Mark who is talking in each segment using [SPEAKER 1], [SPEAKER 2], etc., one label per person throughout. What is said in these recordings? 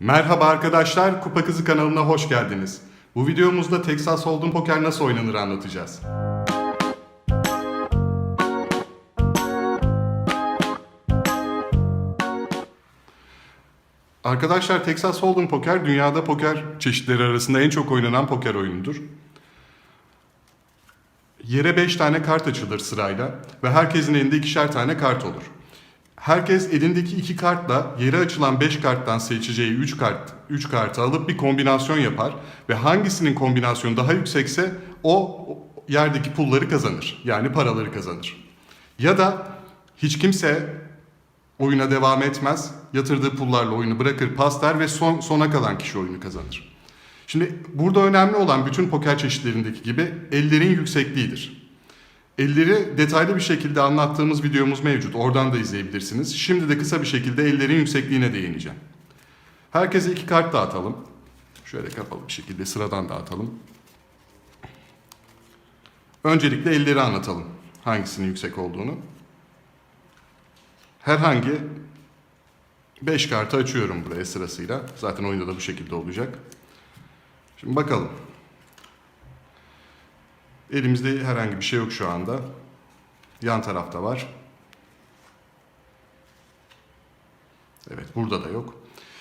[SPEAKER 1] Merhaba arkadaşlar, Kupa Kızı kanalına hoş geldiniz. Bu videomuzda Texas Hold'em poker nasıl oynanır anlatacağız. Arkadaşlar Texas Hold'em poker dünyada poker çeşitleri arasında en çok oynanan poker oyunudur. Yere 5 tane kart açılır sırayla ve herkesin elinde ikişer tane kart olur. Herkes elindeki iki kartla yere açılan 5 karttan seçeceği 3 kart 3 kartı alıp bir kombinasyon yapar ve hangisinin kombinasyonu daha yüksekse o yerdeki pulları kazanır. Yani paraları kazanır. Ya da hiç kimse oyuna devam etmez. Yatırdığı pullarla oyunu bırakır, pas der ve son, sona kalan kişi oyunu kazanır. Şimdi burada önemli olan bütün poker çeşitlerindeki gibi ellerin yüksekliğidir. Elleri detaylı bir şekilde anlattığımız videomuz mevcut. Oradan da izleyebilirsiniz. Şimdi de kısa bir şekilde ellerin yüksekliğine değineceğim. Herkese iki kart dağıtalım. Şöyle kapalı bir şekilde sıradan dağıtalım. Öncelikle elleri anlatalım. Hangisinin yüksek olduğunu. Herhangi 5 kartı açıyorum buraya sırasıyla. Zaten oyunda da bu şekilde olacak. Şimdi bakalım. Elimizde herhangi bir şey yok şu anda. Yan tarafta var. Evet burada da yok.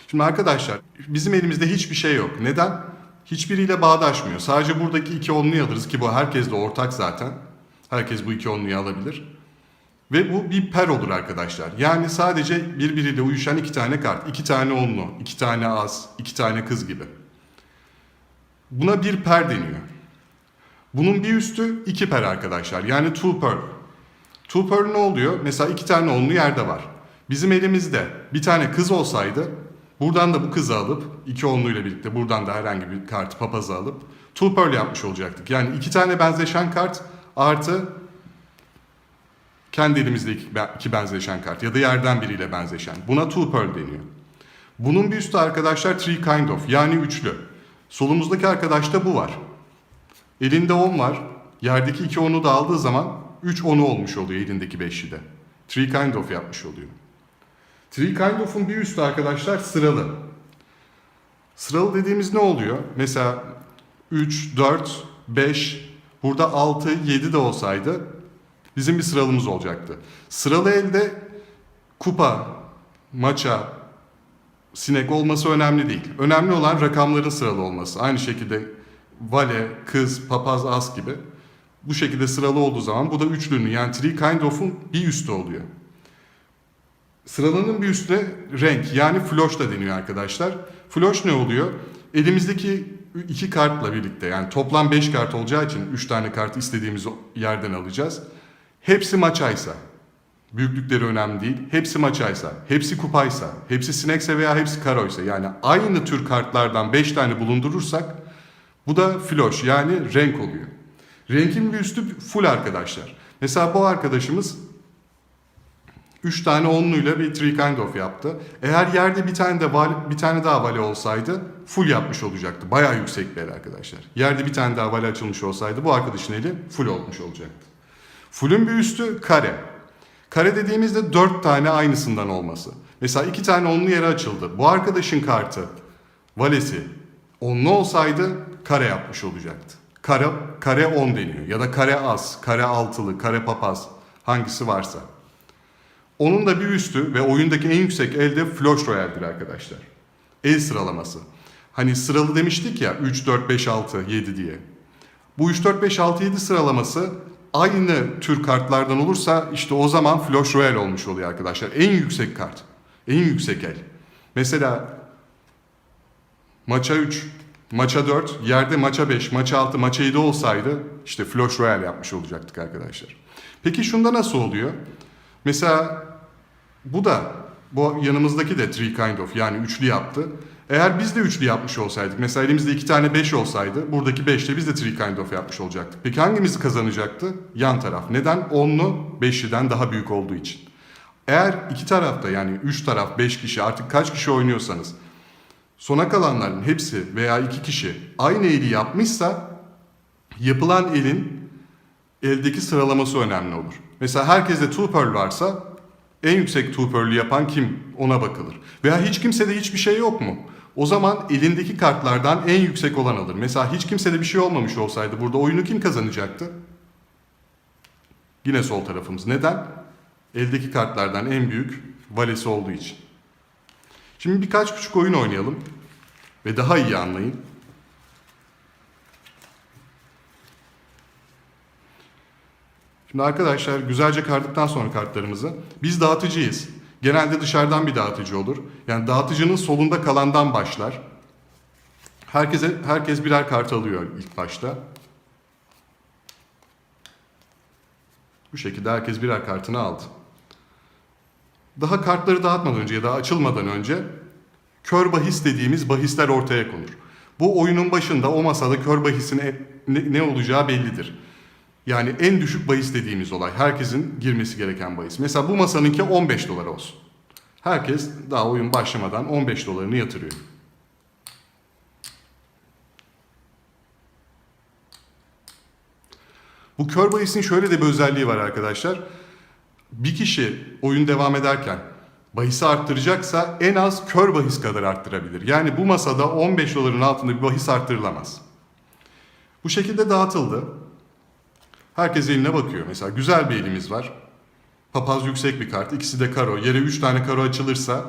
[SPEAKER 1] Şimdi arkadaşlar bizim elimizde hiçbir şey yok. Neden? Hiçbiriyle bağdaşmıyor. Sadece buradaki iki onluyu alırız ki bu herkes de ortak zaten. Herkes bu iki onluyu alabilir. Ve bu bir per olur arkadaşlar. Yani sadece birbiriyle uyuşan iki tane kart. iki tane onlu, iki tane az, iki tane kız gibi. Buna bir per deniyor. Bunun bir üstü iki per arkadaşlar. Yani two per. Two per ne oluyor? Mesela iki tane onlu yerde var. Bizim elimizde bir tane kız olsaydı buradan da bu kızı alıp iki onluyla birlikte buradan da herhangi bir kart papazı alıp two pearl yapmış olacaktık. Yani iki tane benzeşen kart artı kendi elimizdeki iki benzeşen kart ya da yerden biriyle benzeşen. Buna two pearl deniyor. Bunun bir üstü arkadaşlar three kind of yani üçlü. Solumuzdaki arkadaşta bu var. Elinde 10 var. Yerdeki 2 onu da aldığı zaman 3 onu olmuş oluyor elindeki 5'i de. Three kind of yapmış oluyor. Three kind of'un bir üstü arkadaşlar sıralı. Sıralı dediğimiz ne oluyor? Mesela 3, 4, 5, burada 6, 7 de olsaydı bizim bir sıralımız olacaktı. Sıralı elde kupa, maça, sinek olması önemli değil. Önemli olan rakamların sıralı olması. Aynı şekilde vale, kız, papaz, as gibi. Bu şekilde sıralı olduğu zaman bu da üçlünün yani three kind of'un bir üstü oluyor. Sıralının bir üstüne renk yani floş da deniyor arkadaşlar. Floş ne oluyor? Elimizdeki iki kartla birlikte yani toplam 5 kart olacağı için 3 tane kart istediğimiz yerden alacağız. Hepsi maçaysa, büyüklükleri önemli değil. Hepsi maçaysa, hepsi kupaysa, hepsi sinekse veya hepsi karoysa yani aynı tür kartlardan 5 tane bulundurursak bu da floş yani renk oluyor. Renkin bir üstü full arkadaşlar. Mesela bu arkadaşımız 3 tane onluyla bir three kind of yaptı. Eğer yerde bir tane de vale, bir tane daha vale olsaydı full yapmış olacaktı. Bayağı yüksek bir arkadaşlar. Yerde bir tane daha vale açılmış olsaydı bu arkadaşın eli full olmuş olacaktı. Full'ün bir üstü kare. Kare dediğimizde 4 tane aynısından olması. Mesela 2 tane onlu yere açıldı. Bu arkadaşın kartı, valesi onlu olsaydı kare yapmış olacaktı. Kare, kare 10 deniyor ya da kare az, kare altılı, kare papaz hangisi varsa. Onun da bir üstü ve oyundaki en yüksek elde Flush Royale'dir arkadaşlar. El sıralaması. Hani sıralı demiştik ya 3, 4, 5, 6, 7 diye. Bu 3, 4, 5, 6, 7 sıralaması aynı tür kartlardan olursa işte o zaman Flush Royale olmuş oluyor arkadaşlar. En yüksek kart. En yüksek el. Mesela maça 3, maça 4, yerde maça 5, maça 6, maça 7 olsaydı işte Flush Royale yapmış olacaktık arkadaşlar. Peki şunda nasıl oluyor? Mesela bu da bu yanımızdaki de three kind of yani üçlü yaptı. Eğer biz de üçlü yapmış olsaydık mesela elimizde iki tane beş olsaydı buradaki beşte biz de three kind of yapmış olacaktık. Peki hangimiz kazanacaktı? Yan taraf. Neden? Onlu beşliden daha büyük olduğu için. Eğer iki tarafta yani üç taraf beş kişi artık kaç kişi oynuyorsanız sona kalanların hepsi veya iki kişi aynı eli yapmışsa yapılan elin eldeki sıralaması önemli olur. Mesela herkeste two pearl varsa en yüksek two pearl'ü yapan kim ona bakılır. Veya hiç kimsede hiçbir şey yok mu? O zaman elindeki kartlardan en yüksek olan alır. Mesela hiç kimsede bir şey olmamış olsaydı burada oyunu kim kazanacaktı? Yine sol tarafımız. Neden? Eldeki kartlardan en büyük valesi olduğu için. Şimdi birkaç küçük oyun oynayalım ve daha iyi anlayın. Şimdi arkadaşlar güzelce kardıktan sonra kartlarımızı biz dağıtıcıyız. Genelde dışarıdan bir dağıtıcı olur. Yani dağıtıcının solunda kalandan başlar. Herkese herkes birer kart alıyor ilk başta. Bu şekilde herkes birer kartını aldı. Daha kartları dağıtmadan önce ya da açılmadan önce kör bahis dediğimiz bahisler ortaya konur. Bu oyunun başında o masada kör bahisin e- ne, olacağı bellidir. Yani en düşük bahis dediğimiz olay. Herkesin girmesi gereken bahis. Mesela bu masanınki 15 dolar olsun. Herkes daha oyun başlamadan 15 dolarını yatırıyor. Bu kör bahisin şöyle de bir özelliği var arkadaşlar. Bir kişi oyun devam ederken bahisi arttıracaksa en az kör bahis kadar arttırabilir. Yani bu masada 15 doların altında bir bahis arttırılamaz. Bu şekilde dağıtıldı. Herkes eline bakıyor. Mesela güzel bir elimiz var. Papaz yüksek bir kart. İkisi de karo. Yere 3 tane karo açılırsa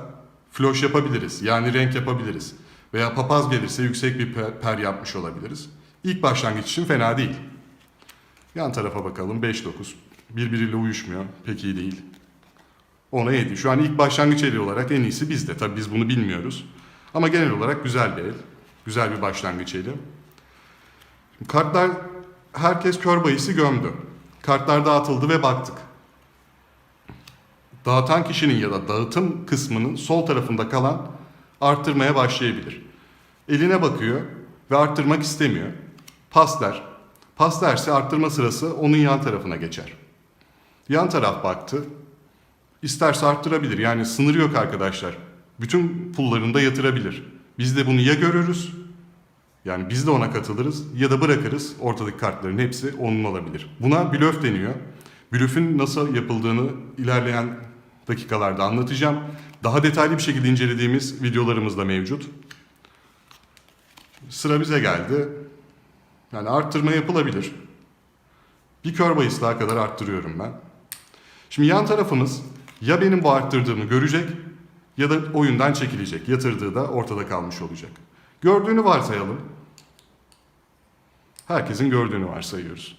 [SPEAKER 1] floş yapabiliriz. Yani renk yapabiliriz. Veya papaz gelirse yüksek bir per, yapmış olabiliriz. İlk başlangıç için fena değil. Yan tarafa bakalım. 5-9. Birbiriyle uyuşmuyor. Pek iyi değil. Ona 7. Şu an ilk başlangıç eli olarak en iyisi bizde. Tabii biz bunu bilmiyoruz. Ama genel olarak güzel bir el. Güzel bir başlangıç eli. Şimdi kartlar herkes kör bahisi gömdü. Kartlar dağıtıldı ve baktık. Dağıtan kişinin ya da dağıtım kısmının sol tarafında kalan arttırmaya başlayabilir. Eline bakıyor ve arttırmak istemiyor. Pas der. Pas derse arttırma sırası onun yan tarafına geçer. Yan taraf baktı. İsterse arttırabilir. Yani sınırı yok arkadaşlar. Bütün pullarını da yatırabilir. Biz de bunu ya görürüz yani biz de ona katılırız ya da bırakırız. Ortadaki kartların hepsi onun olabilir. Buna blöf deniyor. Blöfün nasıl yapıldığını ilerleyen dakikalarda anlatacağım. Daha detaylı bir şekilde incelediğimiz videolarımız da mevcut. Sıra bize geldi. Yani arttırma yapılabilir. Bir kör bahis daha kadar arttırıyorum ben. Şimdi yan tarafımız ya benim bu arttırdığımı görecek ya da oyundan çekilecek. Yatırdığı da ortada kalmış olacak. Gördüğünü varsayalım. Herkesin gördüğünü varsayıyoruz.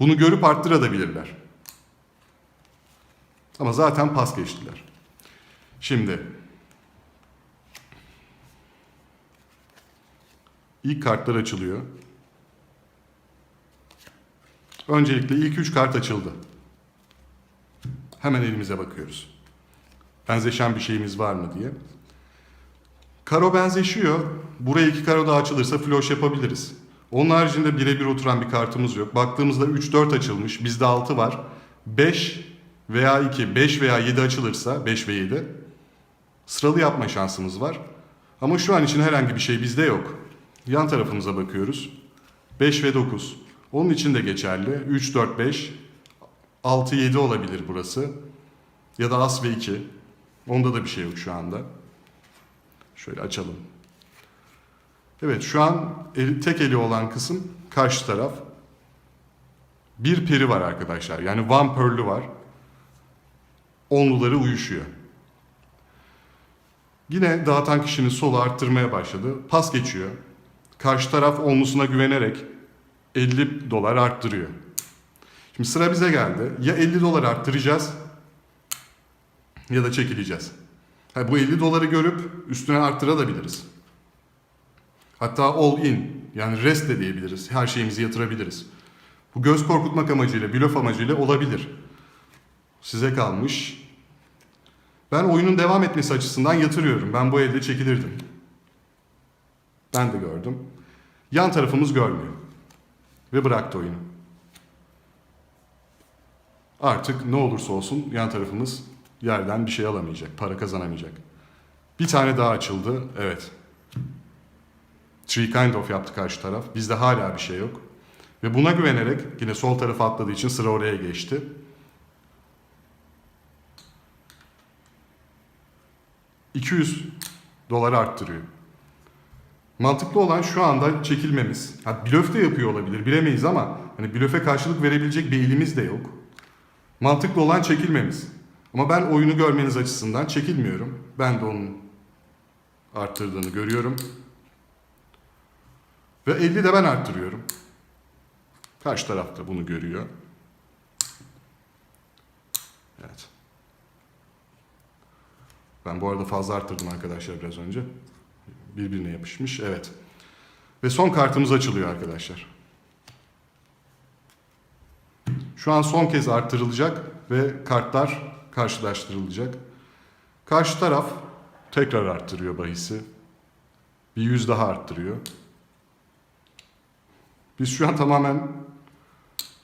[SPEAKER 1] Bunu görüp arttırabilirler. Ama zaten pas geçtiler. Şimdi ilk kartlar açılıyor. Öncelikle ilk üç kart açıldı. Hemen elimize bakıyoruz. Benzeşen bir şeyimiz var mı diye. Karo benzeşiyor. Buraya iki karo daha açılırsa floş yapabiliriz. Onun haricinde birebir oturan bir kartımız yok. Baktığımızda 3-4 açılmış. Bizde 6 var. 5 veya 2, 5 veya 7 açılırsa 5 ve 7 sıralı yapma şansımız var. Ama şu an için herhangi bir şey bizde yok. Yan tarafımıza bakıyoruz. 5 ve 9. Onun için de geçerli. 3, 4, 5, 6, 7 olabilir burası. Ya da as ve 2. Onda da bir şey yok şu anda. Şöyle açalım. Evet şu an eli, tek eli olan kısım karşı taraf. Bir peri var arkadaşlar. Yani one pearl'ü var. Onluları uyuşuyor. Yine dağıtan kişinin solu arttırmaya başladı. Pas geçiyor. Karşı taraf onlusuna güvenerek 50 dolar arttırıyor. Şimdi sıra bize geldi. Ya 50 dolar arttıracağız ya da çekileceğiz. Ha, bu 50 doları görüp üstüne arttırabiliriz. Hatta all in yani rest de diyebiliriz. Her şeyimizi yatırabiliriz. Bu göz korkutmak amacıyla, blöf amacıyla olabilir. Size kalmış. Ben oyunun devam etmesi açısından yatırıyorum. Ben bu elde çekilirdim. Ben de gördüm. Yan tarafımız görmüyor. Ve bıraktı oyunu. Artık ne olursa olsun yan tarafımız yerden bir şey alamayacak, para kazanamayacak. Bir tane daha açıldı. Evet. Three kind of yaptı karşı taraf. Bizde hala bir şey yok. Ve buna güvenerek yine sol tarafa atladığı için sıra oraya geçti. ...200 Doları arttırıyor. Mantıklı olan şu anda çekilmemiz. Ha, blöf de yapıyor olabilir bilemeyiz ama hani blöfe karşılık verebilecek bir elimiz de yok. Mantıklı olan çekilmemiz. Ama ben oyunu görmeniz açısından çekilmiyorum. Ben de onun arttırdığını görüyorum. Ve 50 de ben arttırıyorum. Karşı taraf da bunu görüyor. Evet. Ben bu arada fazla arttırdım arkadaşlar biraz önce. Birbirine yapışmış. Evet. Ve son kartımız açılıyor arkadaşlar. Şu an son kez arttırılacak ve kartlar karşılaştırılacak. Karşı taraf tekrar arttırıyor bahisi. Bir yüz daha arttırıyor. Biz şu an tamamen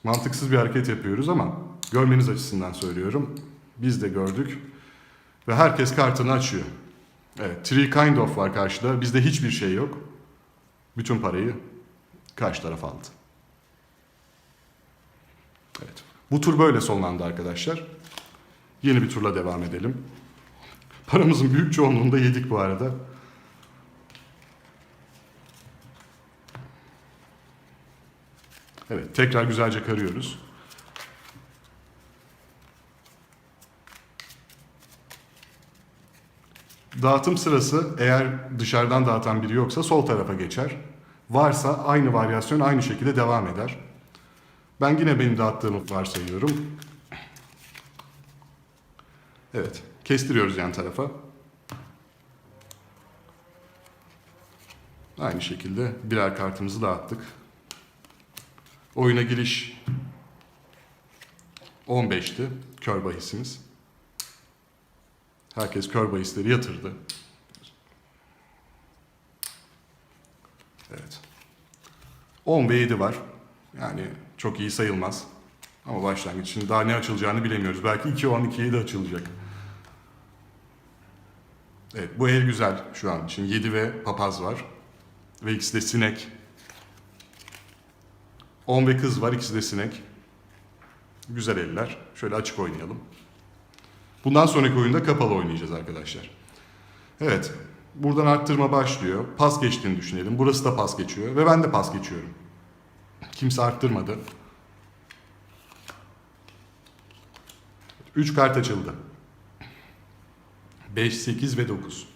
[SPEAKER 1] mantıksız bir hareket yapıyoruz ama görmeniz açısından söylüyorum. Biz de gördük. Ve herkes kartını açıyor. Evet, three kind of var karşıda. Bizde hiçbir şey yok. Bütün parayı karşı taraf aldı. Evet. Bu tur böyle sonlandı arkadaşlar. Yeni bir turla devam edelim. Paramızın büyük çoğunluğunu da yedik bu arada. Evet, tekrar güzelce karıyoruz. Dağıtım sırası eğer dışarıdan dağıtan biri yoksa sol tarafa geçer. Varsa aynı varyasyon aynı şekilde devam eder. Ben yine benim dağıttığımı varsayıyorum. Evet, kestiriyoruz yan tarafa. Aynı şekilde birer kartımızı dağıttık. Oyuna giriş 15'ti kör bahisimiz. Herkes kör bahisleri yatırdı. Evet. 10 ve 7 var. Yani çok iyi sayılmaz. Ama başlangıç için daha ne açılacağını bilemiyoruz. Belki 2 10 2 7 açılacak. Evet bu el güzel şu an için. 7 ve papaz var. Ve ikisi de sinek. 10 ve kız var. ikisi de sinek. Güzel eller. Şöyle açık oynayalım. Bundan sonraki oyunda kapalı oynayacağız arkadaşlar. Evet. Buradan arttırma başlıyor. Pas geçtiğini düşünelim. Burası da pas geçiyor. Ve ben de pas geçiyorum. Kimse arttırmadı. 3 kart açıldı. 5, 8 ve 9.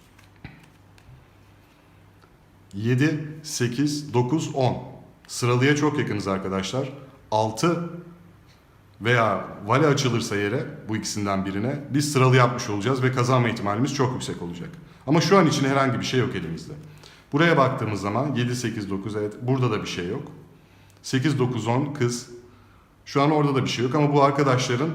[SPEAKER 1] 7, 8, 9, 10. Sıralıya çok yakınız arkadaşlar. 6 veya vale açılırsa yere bu ikisinden birine biz sıralı yapmış olacağız ve kazanma ihtimalimiz çok yüksek olacak. Ama şu an için herhangi bir şey yok elimizde. Buraya baktığımız zaman 7, 8, 9 evet burada da bir şey yok. 8, 9, 10 kız. Şu an orada da bir şey yok ama bu arkadaşların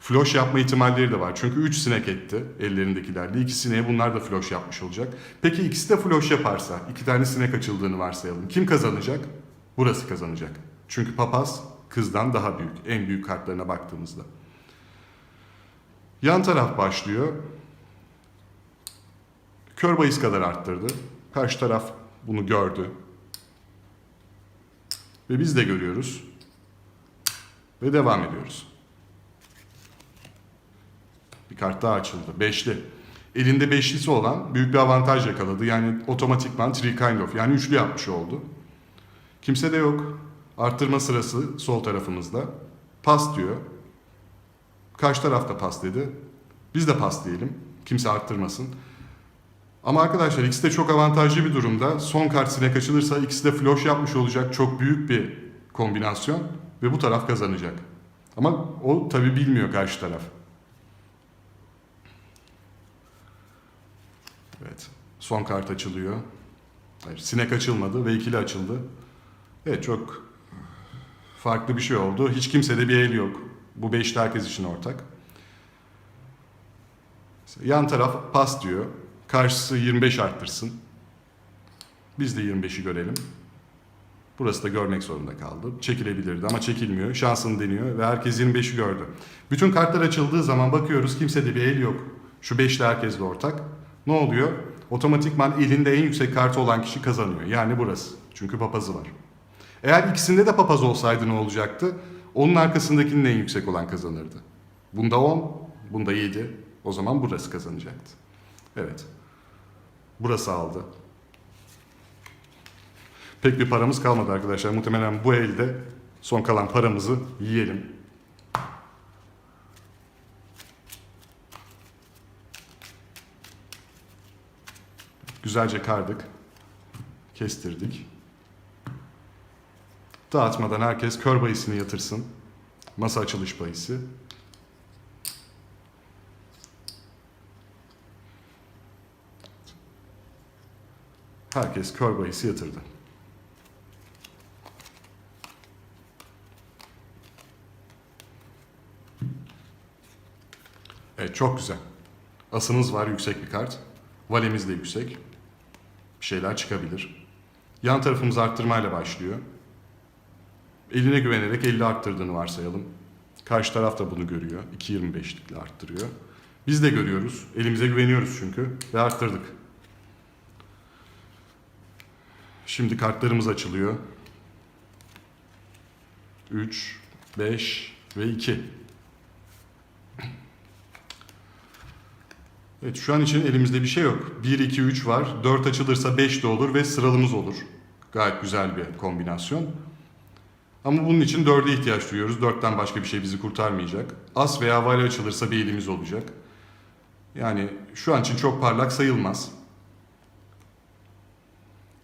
[SPEAKER 1] floş yapma ihtimalleri de var. Çünkü 3 sinek etti ellerindekilerle. 2 sineğe bunlar da floş yapmış olacak. Peki ikisi de floş yaparsa, iki tane sinek açıldığını varsayalım. Kim kazanacak? Burası kazanacak. Çünkü papaz kızdan daha büyük. En büyük kartlarına baktığımızda. Yan taraf başlıyor. Kör bahis kadar arttırdı. Karşı taraf bunu gördü. Ve biz de görüyoruz. Ve devam ediyoruz. Bir kart daha açıldı. Beşli. Elinde beşlisi olan büyük bir avantaj yakaladı. Yani otomatikman three kind of yani üçlü yapmış oldu. Kimse de yok. Arttırma sırası sol tarafımızda. Pas diyor. Karşı taraf da pas dedi. Biz de pas diyelim. Kimse arttırmasın. Ama arkadaşlar ikisi de çok avantajlı bir durumda. Son kart sinek açılırsa ikisi de floş yapmış olacak. Çok büyük bir kombinasyon. Ve bu taraf kazanacak. Ama o tabi bilmiyor karşı taraf. Evet. Son kart açılıyor. Hayır, sinek açılmadı ve ikili açıldı. Evet çok farklı bir şey oldu. Hiç kimsede bir el yok. Bu beşli herkes için ortak. Yan taraf pas diyor. Karşısı 25 arttırsın. Biz de 25'i görelim. Burası da görmek zorunda kaldı. Çekilebilirdi ama çekilmiyor. Şansını deniyor ve herkes 25'i gördü. Bütün kartlar açıldığı zaman bakıyoruz kimsede bir el yok. Şu beşli herkesle ortak. Ne oluyor? Otomatikman elinde en yüksek kartı olan kişi kazanıyor. Yani burası. Çünkü papazı var. Eğer ikisinde de papaz olsaydı ne olacaktı? Onun arkasındakinin en yüksek olan kazanırdı. Bunda 10, bunda 7. O zaman burası kazanacaktı. Evet. Burası aldı. Pek bir paramız kalmadı arkadaşlar. Muhtemelen bu elde son kalan paramızı yiyelim. Güzelce kardık. Kestirdik. Dağıtmadan herkes kör bayisini yatırsın. Masa açılış bayisi. Herkes kör bayisi yatırdı. Evet çok güzel. Asınız var yüksek bir kart. Valemiz de yüksek. Bir şeyler çıkabilir. Yan tarafımız arttırmayla başlıyor. Eline güvenerek 50 arttırdığını varsayalım. Karşı taraf da bunu görüyor. 2.25'likle arttırıyor. Biz de görüyoruz. Elimize güveniyoruz çünkü. Ve arttırdık. Şimdi kartlarımız açılıyor. 3, 5 ve 2. Evet şu an için elimizde bir şey yok. 1, 2, 3 var. 4 açılırsa 5 de olur ve sıralımız olur. Gayet güzel bir kombinasyon. Ama bunun için 4'e ihtiyaç duyuyoruz. 4'ten başka bir şey bizi kurtarmayacak. As veya vale açılırsa bir elimiz olacak. Yani şu an için çok parlak sayılmaz.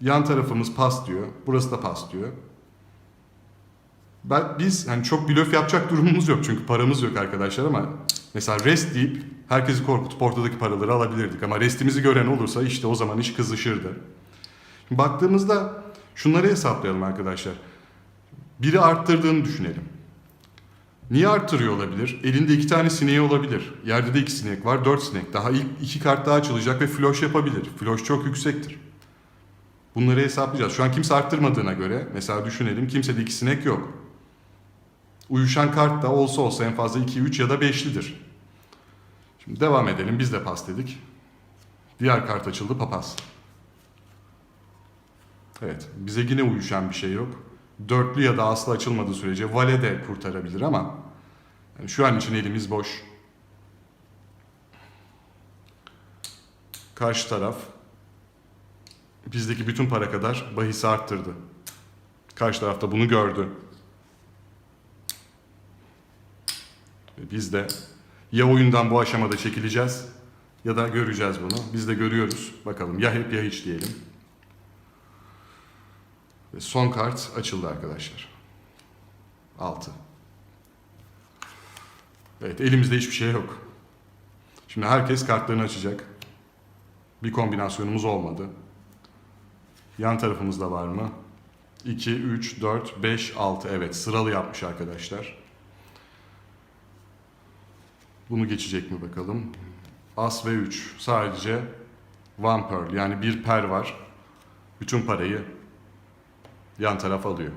[SPEAKER 1] Yan tarafımız pas diyor. Burası da pas diyor. Ben, biz hani çok blöf yapacak durumumuz yok çünkü paramız yok arkadaşlar ama mesela rest deyip herkesi korkutup ortadaki paraları alabilirdik ama restimizi gören olursa işte o zaman iş kızışırdı. Şimdi baktığımızda şunları hesaplayalım arkadaşlar. Biri arttırdığını düşünelim. Niye arttırıyor olabilir? Elinde iki tane sineği olabilir. Yerde de iki sinek var, dört sinek. Daha ilk iki kart daha açılacak ve floş yapabilir. Floş çok yüksektir. Bunları hesaplayacağız. Şu an kimse arttırmadığına göre mesela düşünelim kimsede iki sinek yok. Uyuşan kart da olsa olsa en fazla 2, 3 ya da 5'lidir. Şimdi devam edelim. Biz de pas dedik. Diğer kart açıldı papaz. Evet bize yine uyuşan bir şey yok. Dörtlü ya da aslı açılmadığı sürece vale de kurtarabilir ama yani şu an için elimiz boş. Karşı taraf bizdeki bütün para kadar bahisi arttırdı. Karşı taraf da bunu gördü. Ve Biz de ya oyundan bu aşamada çekileceğiz ya da göreceğiz bunu. Biz de görüyoruz. Bakalım ya hep ya hiç diyelim. Ve son kart açıldı arkadaşlar. 6. Evet elimizde hiçbir şey yok. Şimdi herkes kartlarını açacak. Bir kombinasyonumuz olmadı. Yan tarafımızda var mı? 2, 3, 4, 5, 6. Evet sıralı yapmış arkadaşlar. Bunu geçecek mi bakalım? As ve 3. Sadece one pearl yani bir per var. Bütün parayı yan taraf alıyor.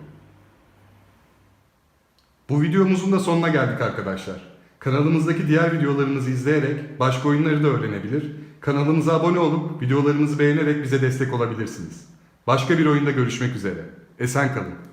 [SPEAKER 1] Bu videomuzun da sonuna geldik arkadaşlar. Kanalımızdaki diğer videolarımızı izleyerek başka oyunları da öğrenebilir. Kanalımıza abone olup videolarımızı beğenerek bize destek olabilirsiniz. Başka bir oyunda görüşmek üzere. Esen kalın.